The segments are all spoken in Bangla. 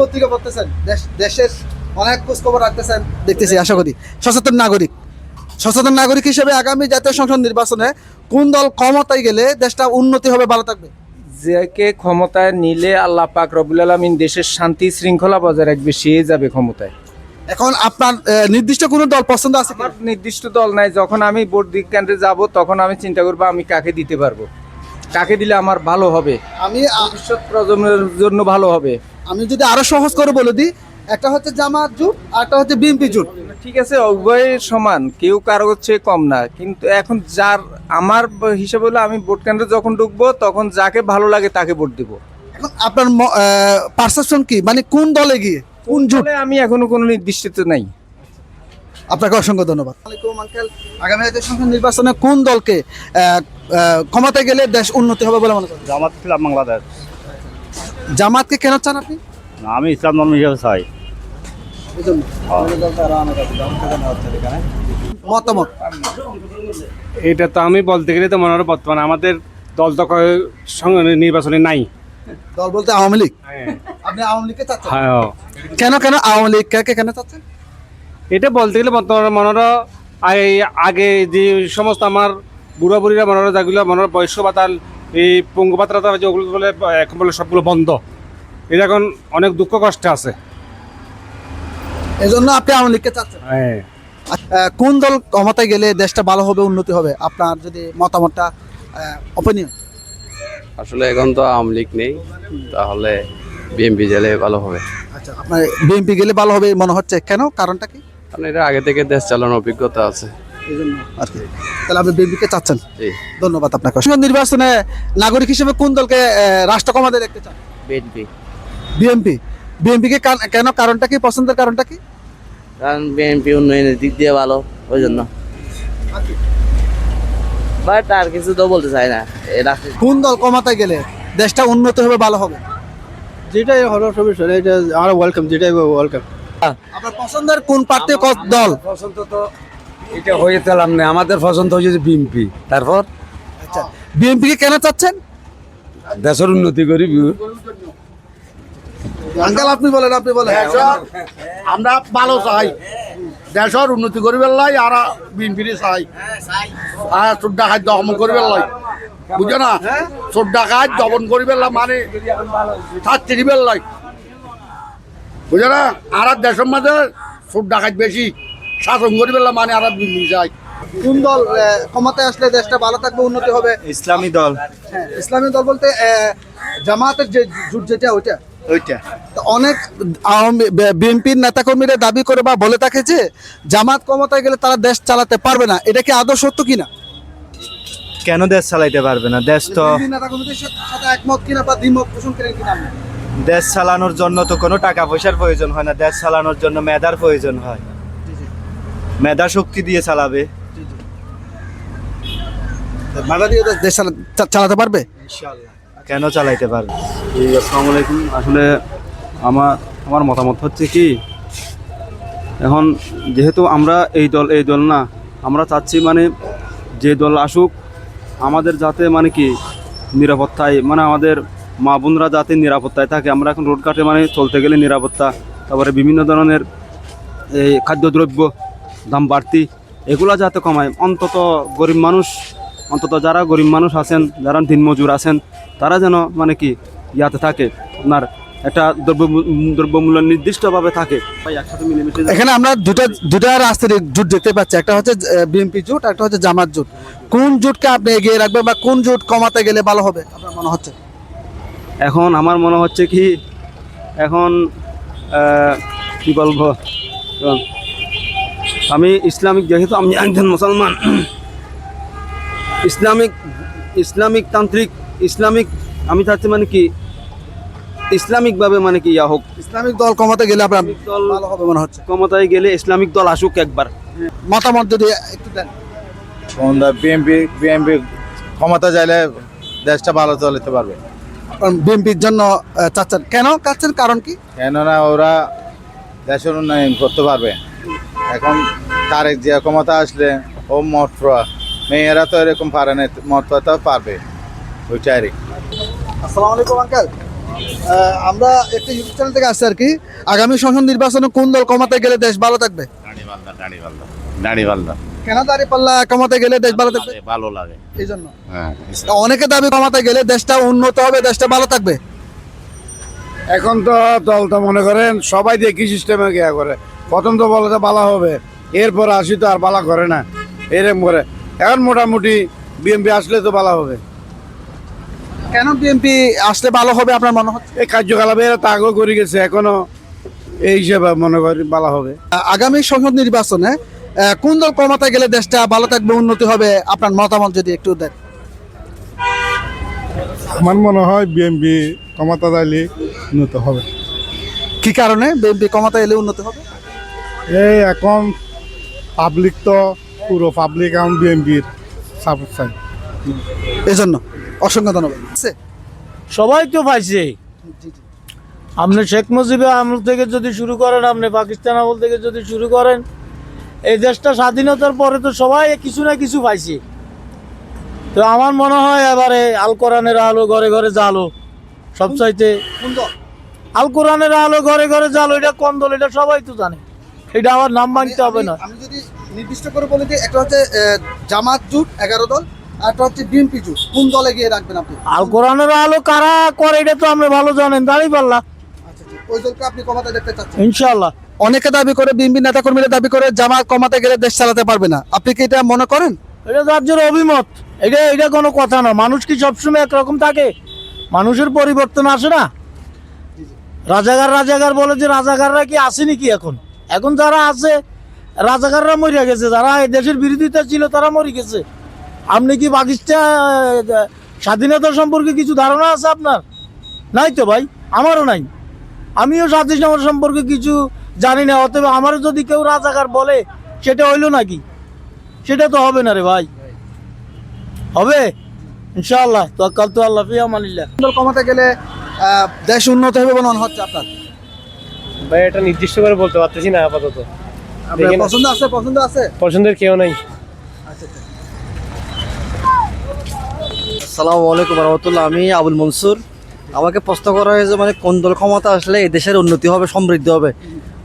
পত্রিকা পড়তেছেন দেশের অনেক খোঁজ খবর রাখতেছেন দেখতেছি আশা করি। সচেতন নাগরিক। সচেতন নাগরিক হিসেবে আগামী জাতীয় সংসদ নির্বাচনে কোন দল ক্ষমতায় গেলে দেশটা উন্নতি হবে ভালো থাকবে? যাকে ক্ষমতায় নিলে আল্লাহ পাক রবুল আলমিন দেশের শান্তি শৃঙ্খলা বজায় রাখবে সে যাবে ক্ষমতায়। এখন আপনার নির্দিষ্ট কোনো দল পছন্দ আছে? আমার নির্দিষ্ট দল নাই যখন আমি ভোট দিক কেন্দ্রে যাব তখন আমি চিন্তা করব আমি কাকে দিতে পারব? কাকে দিলে আমার ভালো হবে? আমি ভবিষ্যৎ প্রজন্মের জন্য ভালো হবে। আমি যদি আরও সহজ করে বলে দিই একটা হচ্ছে জামাত জোট আর একটা হচ্ছে বিএনপি জোট। ঠিক আছে উভয় সমান কেউ কারও হচ্ছে কম না। কিন্তু এখন যার আমার হিসাবে হলো আমি ভোট কেন্দ্রে যখন ঢুকবো তখন যাকে ভালো লাগে তাকে ভোট দিব। এখন আপনার পারসেপশন কি? মানে কোন দলে গিয়ে কোন জোট? আমি এখনও কোনো নির্দিষ্ট নাই। আপনাকে অসংখ্য ধন্যবাদ। আলাইকুম আঙ্কেল। আগামী জাতীয় সংসদ নির্বাচনে কোন দলকে ক্ষমতায় গেলে দেশ উন্নতি হবে বলে মনে করেন? জামাত ইসলাম বাংলাদেশ। জামাতকে কেন চান আপনি? আমি ইসলাম ধর্ম হিসেবে চাই। মতামত? এটা তো আমি বলতে গেলে তো মনে হয় বর্তমানে আমাদের দল তো নির্বাচনে নাই। দল বলতে আওয়ামী লীগ? আপনি আওয়ামী লীগকে চাচ্ছেন? হ্যাঁ। কেন কেন আওয়ামী লীগকে কেন চাচ্ছেন? এটা বলতে গেলে বর্তমানে মনে হয় এই আগে যে সমস্ত আমার বুড়া বুড়িরা মনে হয় যেগুলো মনে হয় বয়স্ক ভাতাল এই পঙ্গু ভাতা যেগুলো বলে এখন বলে সবগুলো বন্ধ। এটা এখন অনেক দুঃখ কষ্টে আছে। এই জন্য আপনি আওয়ামী লীগকে চাচ্ছেন। হ্যাঁ। কোন দল ক্ষমতায় গেলে দেশটা ভালো হবে উন্নতি হবে? আপনার যদি মতামতটা অপিনিয়ন আসলে এখন তো আওয়ামী লীগ নেই তাহলে বিএমপি গেলে ভালো হবে। আচ্ছা আপনার বিএনপি গেলে ভালো হবে মনে হচ্ছে? কেন? কারণটা কি? কারণ এটা আগে থেকে দেশ চালানোর অভিজ্ঞতা আছে। আর কি তাহলে আপনি বিএনপিকে চাচ্ছেন? ধন্যবাদ আপনাকে। নির্বাচনে নাগরিক হিসেবে কোন দলকে রাষ্ট্র ক্ষমতায় দেখতে চান? বিএনপি। বিএনপি। বিএনপিকে কেন? কারণটা কি? পছন্দের কারণটা কি? কারণ বিএনপি উন্নয়নের দিক দিয়ে ভালো ওই জন্য। বাট আর কিছু তো বলতে চাই না। কোন দল ক্ষমতায় গেলে দেশটা উন্নত হবে ভালো হবে? যেটাই হলো সমস্যা এটা আমরা ওয়েলকাম যেটাই ওয়েলকাম আপনার পছন্দের কোন পার্টি দল? পছন্দ তো এটা হয়ে পেলাম না আমাদের পছন্দ হয়েছে বিএমপি তারপর? আচ্ছা বিএনপিকে কেন চাচ্ছেন? দেশের উন্নতি করি আঙ্কেল আপনি বলেন আপনি বলেন। আমরা ভালো চাই। দেশের উন্নতি করিবার লাই আর বিনপিরি চাই। আর চোর ডাকাত দমন করিবার লাই। বুঝো না? চোর ডাকাত দমন করিবার লাই মানে ছাত্রী দিবার লাই। বুঝো না? আর দেশের মাঝে চোর ডাকাত বেশি। শাসন লাই মানে আর চাই কোন দল ক্ষমতায় আসলে দেশটা ভালো থাকবে উন্নতি হবে? ইসলামী দল। হ্যাঁ ইসলামী দল বলতে জামাতের যে জোট যেটা ওইটা? ওইটা। তো অনেক বিএনপির নেতাকর্মীরা দাবি করে বা বলে থাকে যে জামাত ক্ষমতায় গেলে তারা দেশ চালাতে পারবে না। এটা কি আদৌ সত্য কিনা? কেন দেশ চালাইতে পারবে না? দেশ তো একমত কিনা বা দ্বিমত পোষণ করেন কিনা? দেশ চালানোর জন্য তো কোনো টাকা পয়সার প্রয়োজন হয় না। দেশ চালানোর জন্য মেধার প্রয়োজন হয়। মেধা শক্তি দিয়ে চালাবে। বাধা দিয়ে দেশ- চালাতে পারবে? কেন চালাইতে পারবে? আসসালামু আলাইকুম। আসলে আমার আমার মতামত হচ্ছে কি এখন যেহেতু আমরা এই দল এই দল না আমরা চাচ্ছি মানে যে দল আসুক আমাদের যাতে মানে কি নিরাপত্তায় মানে আমাদের মা বোনরা যাতে নিরাপত্তায় থাকে। আমরা এখন রোড ঘাটে মানে চলতে গেলে নিরাপত্তা তারপরে বিভিন্ন ধরনের এই খাদ্যদ্রব্য দাম বাড়তি। এগুলা যাতে কমায়। অন্তত গরিব মানুষ অন্তত যারা গরিব মানুষ আছেন যারা দিনমজুর আছেন তারা যেন মানে কি ইয়াতে থাকে আপনার একটা দ্রব্য দ্রব্যমূল্য নির্দিষ্টভাবে থাকে। এখানে আমরা দুটা দুটা রাস্তার জুট দেখতে পাচ্ছি। একটা হচ্ছে বিএনপি জুট একটা হচ্ছে জামাত জুট। কোন জুটকে আপনি এগিয়ে রাখবেন বা কোন জুট কমাতে গেলে ভালো হবে আপনার মনে হচ্ছে? এখন আমার মনে হচ্ছে কি এখন কি বলব? আমি ইসলামিক যেহেতু আমি একজন মুসলমান ইসলামিক ইসলামিক তান্ত্রিক ইসলামিক আমি চাচ্ছি মানে কি ইসলামিকভাবে মানে কি ইয়া হোক। ইসলামিক দল কমাতে গেলে আপনার দল ভালো হবে মনে হচ্ছে। ক্ষমতায় গেলে ইসলামিক দল আসুক একবার। মতামত যদি একটু দেন। বিএমপি বিএমপি ক্ষমতা চাইলে দেশটা ভালো চালাতে পারবে। বিএনপির জন্য চাচ্ছেন। কেন? চাচ্ছেন কারণ কি? কেননা ওরা দেশের উন্নয়ন করতে পারবে। এখন তারেক যে ক্ষমতা আসলে ও মত মেয়েরা তো এরকম পারে না প্রয়া পারবে। ওইটাই। আসসালামু আলাইকুম আঙ্কেল। আমরা একটা ইউটিউব চ্যানেল থেকে আসছি আর কি। আগামী সংসদ নির্বাচনে কোন দল কমাতে গেলে দেশ ভালো থাকবে? কেন দাঁড়িয়ে পাল্লা কমাতে গেলে দেশ ভালো থাকবে ভালো লাগে। এই জন্য। হ্যাঁ। অনেকে দাবি কমাতে গেলে দেশটা উন্নত হবে দেশটা ভালো থাকবে। এখন তো দল তো মনে করেন সবাই দিয়ে কি সিস্টেমে গিয়া করে? প্রথম তো বলে বালা হবে এরপর আসি তো আর বালা করে না এরকম করে। এখন মোটামুটি বিএমপি আসলে তো বালা হবে। কেন বিএনপি আসলে ভালো হবে আপনার মনে হচ্ছে? এই কার্যকলাপে এরা তাগও করে গেছে এখনও এই হিসেবে মনে করি বালা হবে। আগামী সংসদ নির্বাচনে কোন দল কমাতে গেলে দেশটা ভালো থাকবে উন্নতি হবে আপনার মতামত যদি একটু দেন। আমার মনে হয় বিএমপি ক্ষমতা দাইলে উন্নত হবে। কি কারণে বিএনপি কমাতে এলে উন্নতি হবে? এই এখন পাবলিক তো পুরো পাবলিক এখন বিএমপির সাপোর্ট চাই। এই জন্য অসংখ্য ধন্যবাদ। সবাই তো পাইছে। আপনি শেখ মুজিবের আমল থেকে যদি শুরু করেন আপনি পাকিস্তান আমল থেকে যদি শুরু করেন এই দেশটা স্বাধীনতার পরে তো সবাই কিছু না কিছু পাইছে। তো আমার মনে হয় এবারে আল কোরআনের আলো ঘরে ঘরে জালো সবচাইতে কোন দল? আল কোরআনের আলো ঘরে ঘরে জালো এটা কোন দল এটা সবাই তো জানে। এটা আমার নাম মানতে হবে না। আমি- যদি নির্দিষ্ট করে বলি যে একটা হচ্ছে জামাত জুট এগারো দল আর একটা হচ্ছে বিএনপি জুট কোন দলে গিয়ে রাখবেন আপনি? আল কোরআনের আলো কারা করে এটা তো আপনি ভালো জানেন দাঁড়িয়ে আচ্ছা ওই দলকে আপনি কমাতে দেখতে চাচ্ছেন? ইনশাল্লাহ অনেকে দাবি করে বিএনপি নেতা কর্মীরা দাবি করে জামাত কমাতে গেলে দেশ চালাতে পারবে না। আপনি কি এটা মনে করেন? এটা রাজ্যের অভিমত। এটা এটা কোনো কথা না। মানুষ কি সবসময় একরকম থাকে? মানুষের পরিবর্তন আসে না? রাজাগার রাজাগার বলে যে রাজাগাররা কি আসেনি কি এখন? এখন যারা আছে রাজাগাররা মরিয়া গেছে, যারা এই দেশের বিরোধিতা ছিল তারা মরে গেছে। আপনি কি পাকিস্তান স্বাধীনতা সম্পর্কে কিছু ধারণা আছে আপনার? নাই তো ভাই, আমারও নাই। আমিও স্বাধীনতা সম্পর্কে কিছু জানি না, অতএব আমারও যদি কেউ রাজাগার বলে, সেটা হইল নাকি? সেটা তো হবে না রে ভাই। হবে? ইনশাআল্লাহ তো আল্লাহ ফি আমানিল্লাহ কোন কমাতে গেলে দেশ উন্নত হবে বলে মনে হচ্ছে আপনার? ভাই এটা নির্দিষ্ট করে বলতে পারতেছি না আপাতত। পছন্দ আছে পছন্দ আছে? পছন্দের কেউ নাই। আসসালামু আলাইকুম রহমতুল্লাহ আমি আবুল মনসুর। আমাকে প্রশ্ন করা হয়েছে মানে কোন দল ক্ষমতা আসলে এই দেশের উন্নতি হবে সমৃদ্ধি হবে?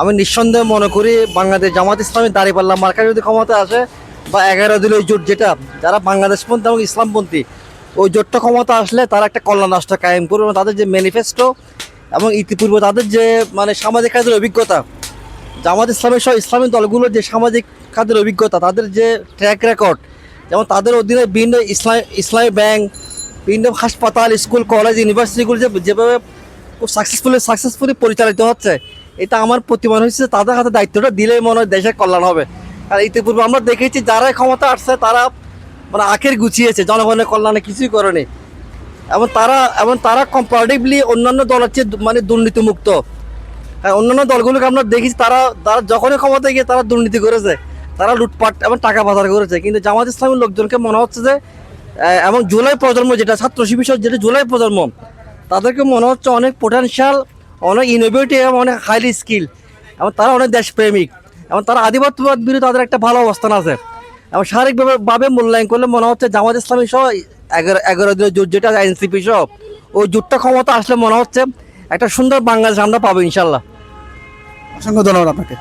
আমি নিঃসন্দেহে মনে করি বাংলাদেশ জামাত ইসলামী দাঁড়িপাল্লা মার্কা যদি ক্ষমতা আসে বা এগারো দিল ওই জোট যেটা যারা বাংলাদেশ বাংলাদেশপন্থী এবং ইসলামপন্থী ওই জোটটা ক্ষমতা আসলে তারা একটা কল্যাণ রাষ্ট্র কায়েম করবে এবং তাদের যে ম্যানিফেস্টো এবং ইতিপূর্বে তাদের যে মানে সামাজিক কাজের অভিজ্ঞতা জামাত ইসলামের সহ ইসলামী দলগুলোর যে সামাজিক কাজের অভিজ্ঞতা, তাদের যে ট্র্যাক রেকর্ড যেমন তাদের অধীনে বিভিন্ন ইসলাম, ইসলামী ব্যাংক, বিভিন্ন হাসপাতাল, স্কুল কলেজ ইউনিভার্সিটিগুলো যে, যেভাবে খুব সাকসেসফুলি সাকসেসফুলি পরিচালিত হচ্ছে, এটা আমার প্রতিমান হচ্ছে তাদের হাতে দায়িত্বটা দিলেই মনে হয় দেশের কল্যাণ হবে। আর ইতিপূর্বে আমরা দেখেছি যারাই ক্ষমতা আসছে, তারা মানে আখের গুছিয়েছে, জনগণের কল্যাণে কিছুই করেনি। এবং তারা এবং তারা কম্পারেটিভলি অন্যান্য দলের চেয়ে দু- মানে দুর্নীতিমুক্ত। হ্যাঁ অন্যান্য দলগুলোকে আমরা দেখেছি, তারা তারা যখনই ক্ষমতায় গিয়ে তারা দুর্নীতি করেছে, তারা লুটপাট এবং টাকা পাচার করেছে। কিন্তু জামাত ইসলামের লোকজনকে মনে হচ্ছে যে এবং জুলাই প্রজন্ম যেটা, ছাত্র শিবির যেটা জুলাই প্রজন্ম, তাদেরকে মনে হচ্ছে অনেক পোটেনশিয়াল অনেক ইনোভেটিভ এবং অনেক হাইলি স্কিল এবং তারা অনেক দেশপ্রেমিক, এবং তারা আধিপত্যবাদ বিরুদ্ধে তাদের একটা ভালো অবস্থান আছে। এবং শারীরিকভাবে মূল্যায়ন করলে মনে হচ্ছে জামাত ইসলামী সহ এগারো এগারো দিনের জোট যেটা এনসিপি সহ ওই জোটটা ক্ষমতা আসলে মনে হচ্ছে একটা সুন্দর বাংলাদেশ আমরা পাবো ইনশাল্লাহ। অসংখ্য ধন্যবাদ আপনাকে।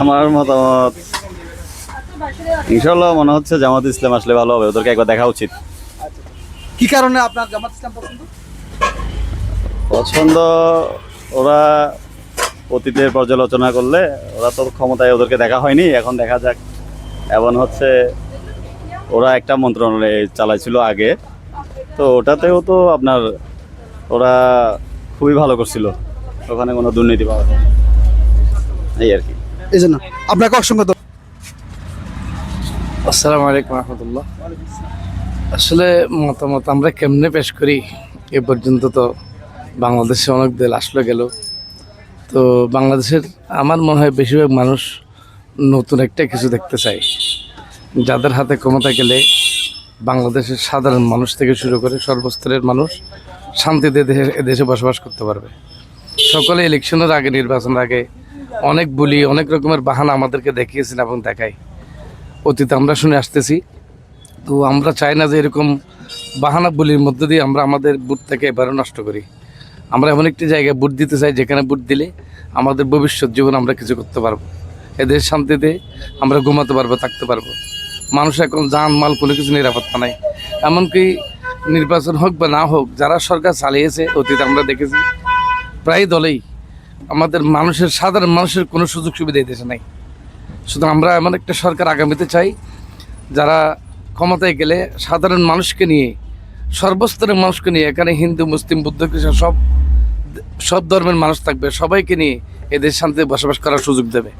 আমার মতামত ইনশাল্লাহ মনে হচ্ছে জামাত ইসলাম আসলে ভালো হবে ওদেরকে একবার দেখা উচিত। কি কারণে আপনার জামাত ইসলাম পছন্দ? পছন্দ ওরা অতীতের পর্যালোচনা করলে ওরা তো ক্ষমতায় ওদেরকে দেখা হয়নি এখন দেখা যাক। এমন হচ্ছে ওরা একটা মন্ত্রণালয় চালাইছিল আগে। তো ওটাতেও তো আপনার ওরা খুবই ভালো করছিল। ওখানে কোনো দুর্নীতি পাওয়া যায় না। এই আর কি। এই জন্য আপনাকে অসংখ্য। আসসালামু আলাইকুম রহমতুল্লাহ। আসলে মতামত আমরা কেমনে পেশ করি? এ পর্যন্ত তো বাংলাদেশে অনেক দেল আসলে গেল। তো বাংলাদেশের আমার মনে হয় বেশিরভাগ মানুষ নতুন একটা কিছু দেখতে চাই। যাদের হাতে ক্ষমতা গেলে বাংলাদেশের সাধারণ মানুষ থেকে শুরু করে সর্বস্তরের মানুষ শান্তিতে দেশে দেশে বসবাস করতে পারবে। সকলে ইলেকশনের আগে, নির্বাচনের আগে অনেক বলি, অনেক রকমের বাহানা আমাদেরকে দেখিয়েছেন এবং দেখায়। অতীতে আমরা শুনে আসতেছি, তো আমরা চাই না যে এরকম বাহানা বলির মধ্য দিয়ে আমরা আমাদের বুট থেকে এবারও নষ্ট করি। আমরা এমন একটি জায়গায় বুট দিতে চাই, যেখানে বুট দিলে আমাদের ভবিষ্যৎ জীবন আমরা কিছু করতে পারব। এদের শান্তিতে আমরা ঘুমাতে পারব, থাকতে পারব। মানুষ এখন যান মাল কোনো কিছু নিরাপত্তা নাই। এমনকি নির্বাচন হোক বা না হোক, যারা সরকার চালিয়েছে, অতীতে আমরা দেখেছি, প্রায় দলেই আমাদের মানুষের, সাধারণ মানুষের কোনো সুযোগ সুবিধা এই দেশে নাই। শুধু আমরা এমন একটা সরকার আগামীতে চাই, যারা ক্ষমতায় গেলে সাধারণ মানুষকে নিয়ে, সর্বস্তরের মানুষকে নিয়ে, এখানে হিন্দু, মুসলিম, বুদ্ধ, খ্রিস্টান, সব সব ধর্মের মানুষ থাকবে, সবাইকে নিয়ে এদের শান্তিতে বসবাস করার সুযোগ দেবে।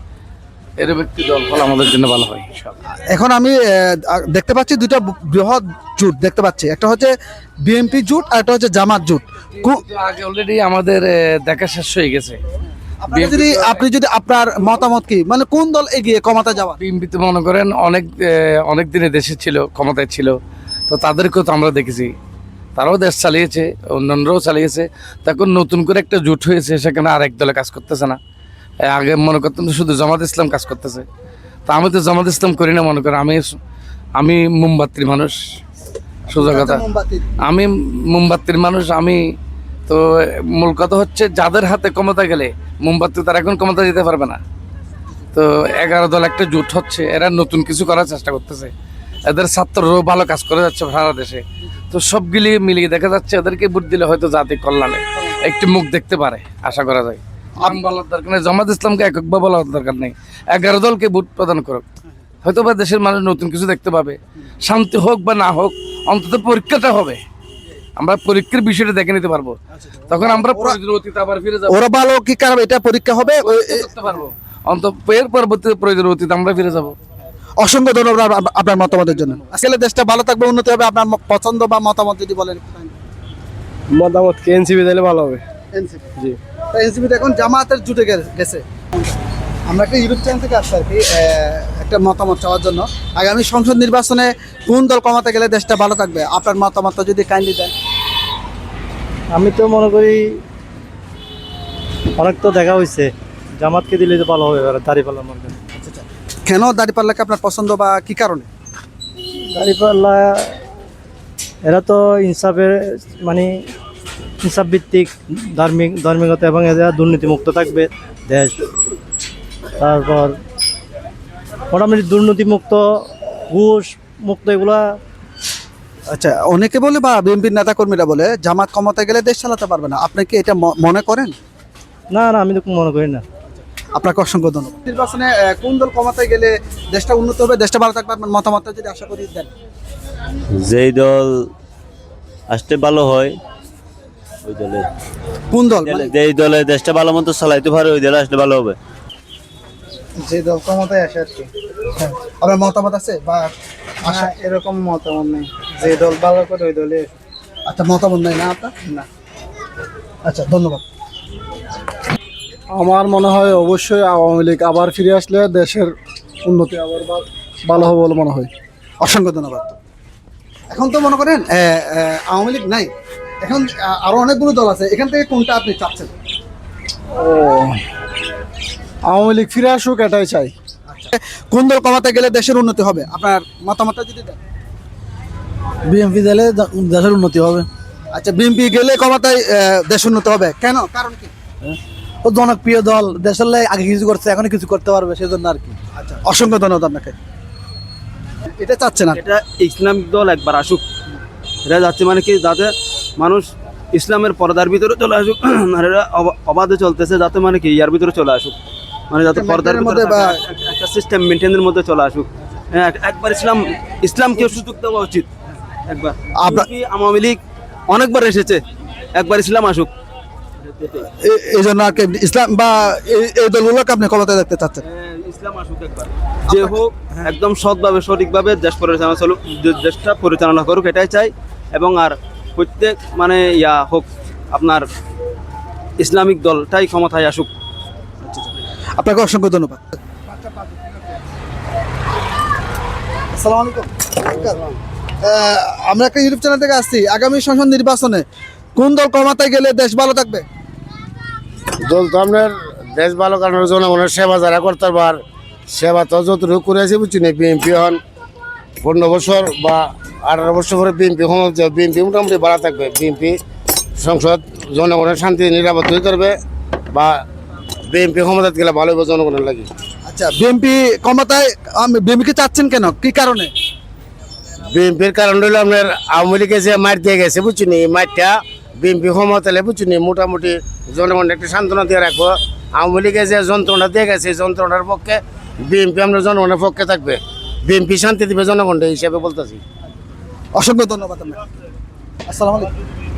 এরকম একটি দল আমাদের জন্য ভালো হয় এখন আমি দেখতে পাচ্ছি দুটো বৃহৎ জোট দেখতে পাচ্ছি। একটা হচ্ছে বিএনপি জোট আর একটা হচ্ছে জামাত জোট। আগে অলরেডি আমাদের দেখা শেষ হয়ে গেছে। যদি আপনি যদি আপনার মতামত কি? মানে কোন দল এগিয়ে ক্ষমতা যাওয়া বিএনপি তো মনে করেন অনেক অনেক দিনে দেশে ছিল ক্ষমতায় ছিল। তো তাদেরকেও তো আমরা দেখেছি। তারাও দেশ চালিয়েছে অন্যান্যরাও চালিয়েছে। তখন নতুন করে একটা জোট হয়েছে সেখানে আরেক দলে কাজ করতেছে না। আগে মনে করতাম শুধু জামাত ইসলাম কাজ করতেছে। তা আমি তো জামাত ইসলাম করি না মনে করেন আমি আমি মোমবাতির মানুষ। সোজা কথা। আমি মোমবাতির মানুষ আমি তো মূল কথা হচ্ছে যাদের হাতে ক্ষমতা গেলে মোমবাতি তারা এখন ক্ষমতা দিতে পারবে না। তো এগারো দল একটা জোট হচ্ছে এরা নতুন কিছু করার চেষ্টা করতেছে। এদের ছাত্ররাও ভালো কাজ করে যাচ্ছে সারা দেশে। তো সবগুলি মিলিয়ে দেখা যাচ্ছে এদেরকে ভোট দিলে হয়তো জাতি কল্যাণে একটি মুখ দেখতে পারে আশা করা যায়। নাম বলার দরকার নেই জামাত ইসলামকে এককভাবে বলার দরকার নেই। এগারো দলকে ভোট প্রদান করুক। হয়তো বা দেশের মানুষ নতুন কিছু দেখতে পাবে। শান্তি হোক বা না হোক অন্তত পরীক্ষাটা হবে। আমরা পরীক্ষার বিষয়টা দেখে নিতে পারব। তখন আমরা প্রয়োজন আবার ফিরে যাব। ওরা ভালো কি কারণ এটা পরীক্ষা হবে? করতে পারব। অন্ত এর পরবর্তীতে প্রয়োজন অতীতে আমরা ফিরে যাব। অসংখ্য ধন্যবাদ আপনার মতামতের জন্য। আসলে দেশটা ভালো থাকবে উন্নতি হবে। আপনার পছন্দ বা মতামত যদি বলেন। মতামত কে এনসিপি দিলে ভালো হবে? এনসিপি। জি। এনসিপি এখন জামাতের জুটে গেছে। আমরা একটা ইউটিউব চ্যানেল থেকে আসছি আর কি একটা মতামত চাওয়ার জন্য। আগামী সংসদ নির্বাচনে কোন দল কমাতে গেলে দেশটা ভালো থাকবে? আপনার মতামত যদি কাইন্ডলি দেন। আমি তো মনে করি অনেক তো দেখা হয়েছে জামাতকে দিলে তো ভালো হবে দাঁড়িপাল্লার মধ্যে কেন দাঁড়িপাল্লাকে আপনার পছন্দ বা কি কারণে? দাঁড়িপাল্লা এরা তো ইনসাফের মানে ইনসাফ ভিত্তিক ধার্মিক ধার্মিকতা এবং এরা দুর্নীতিমুক্ত থাকবে দেশ। তারপর মোটামুটি দুর্নীতিমুক্ত ঘুষ মুক্ত এগুলা আচ্ছা অনেকে বলে বা বিএনপির নেতা কর্মীরা বলে জামাত ক্ষমতায় গেলে দেশ চালাতে পারবে না। আপনি কি এটা ম- মনে করেন? না না আমি তো মনে করি না। আপনাকে অসংখ্য ধন্যবাদ। নির্বাচনে কোন দল ক্ষমতায় গেলে দেশটা উন্নত হবে দেশটা ভালো থাকবে? আপনার মতামতটা যদি আশা করি দেন। যেই দল আসতে ভালো হয় ওই দলে। কোন দল? মানে দলে দেশটা ভালো মতো চালাইতে পারে ওই দলে আসলে ভালো হবে। যে দল ক্ষমতায় আসে আর কি। আপনার মতামত আছে বা আশা? এরকম মতামত নেই। যে দল ভালো করে ওই দলে আচ্ছা মতামত নাই না আপনার? না। আচ্ছা ধন্যবাদ। আমার মনে হয় অবশ্যই আওয়ামী লীগ আবার ফিরে আসলে দেশের উন্নতি আবার ভালো হবে বলে মনে হয়। অসংখ্য ধন্যবাদ। এখন তো মনে করেন আওয়ামী লীগ নাই। এখন আরও অনেকগুলো দল আছে এখান থেকে কোনটা আপনি চাচ্ছেন? ও আওয়ামী লীগ ফিরে আসুক এটাই চাই। কোন দল কমাতে গেলে দেশের উন্নতি হবে? আপনার মতামতটা যদি দেন। বিএনপি দিলে দেশের উন্নতি হবে। আচ্ছা বিএনপি গেলে কমাতে দেশ উন্নত হবে। কেন? কারণ কি? ও জনপ্রিয় দল দেশের লাই আগে কিছু করছে এখন কিছু করতে পারবে সেজন্য আর কি। আচ্ছা অসংখ্য ধন্যবাদ আপনাকে। এটা চাচ্ছেন আর এটা ইসলামিক দল একবার আসুক। এটা যাচ্ছে মানে কি? যাতে মানুষ ইসলামের পর্দার ভিতরে চলে আসুক অবা- অবাধে চলতেছে যাতে মানে কি ইয়ার ভিতরে চলে আসুক। মানে যাতে পর্দার মধ্যে বা- একটা সিস্টেম মেনটেনের মধ্যে চলে আসুক। হ্যাঁ একবার ইসলাম ইসলামকে সুযোগ দেওয়া উচিত। একবার। আওয়ামী লীগ অনেকবার এসেছে? একবার ইসলাম আসুক। এই জন্য আর ইসলাম বা এই- দলগুলোকে আপনি ক্ষমতায় দেখতে চাচ্ছেন? হ্যাঁ, ইসলাম আসুক একবার। যে হোক একদম সৎভাবে সঠিকভাবে দেশ পরিচালনা চলুক দেশটা পরিচালনা করুক এটাই চাই। এবং আর প্রত্যেক মানে ইয়া হোক আপনার ইসলামিক দলটাই ক্ষমতায় আসুক। আপনাকে অসংখ্য ধন্যবাদ। আসসালামু আলাইকুম। আমরা একটা ইউটিউব চ্যানেল থেকে আসছি। আগামী সংসদ নির্বাচনে কোন দল ক্ষমতায় গেলে দেশ ভালো থাকবে? দল তো আপনার দেশ ভালো কারণ জনগণের সেবা যারা করতে পার সেবা তো যতটুকু করেছি বুঝছি না বিএনপি হন পনেরো বছর বা আঠারো বছর পরে বিএনপি ক্ষমতা বিএনপি মোটামুটি বাড়া থাকবে। বিএনপি সংসদ জনগণের শান্তি নিরাপদ তৈরি করবে বা বিএনপি ক্ষমতা গেলে ভালো হবে জনগণের লাগে। আচ্ছা বিএনপি ক্ষমতায় বিএনপিকে চাচ্ছেন কেন? কি কারণে? বিএনপির কারণ হলো আপনার আওয়ামী লীগে যে মার দিয়ে গেছে বুঝছিনি এই মারটা বিএনপি ক্ষমতা এলে বুঝছিনি মোটামুটি জনগণ একটা সান্ত্বনা দিয়ে রাখব। আওয়ামী লীগে যে যন্ত্রণা দিয়ে গেছে এই যন্ত্রণার পক্ষে বিএনপি আমরা জনগণের পক্ষে থাকবে। বিএনপি শান্তি দিবে জনগণের হিসাবে বলতেছি। অসংখ্য ধন্যবাদ আপনাকে। আসসালামু আলাইকুম।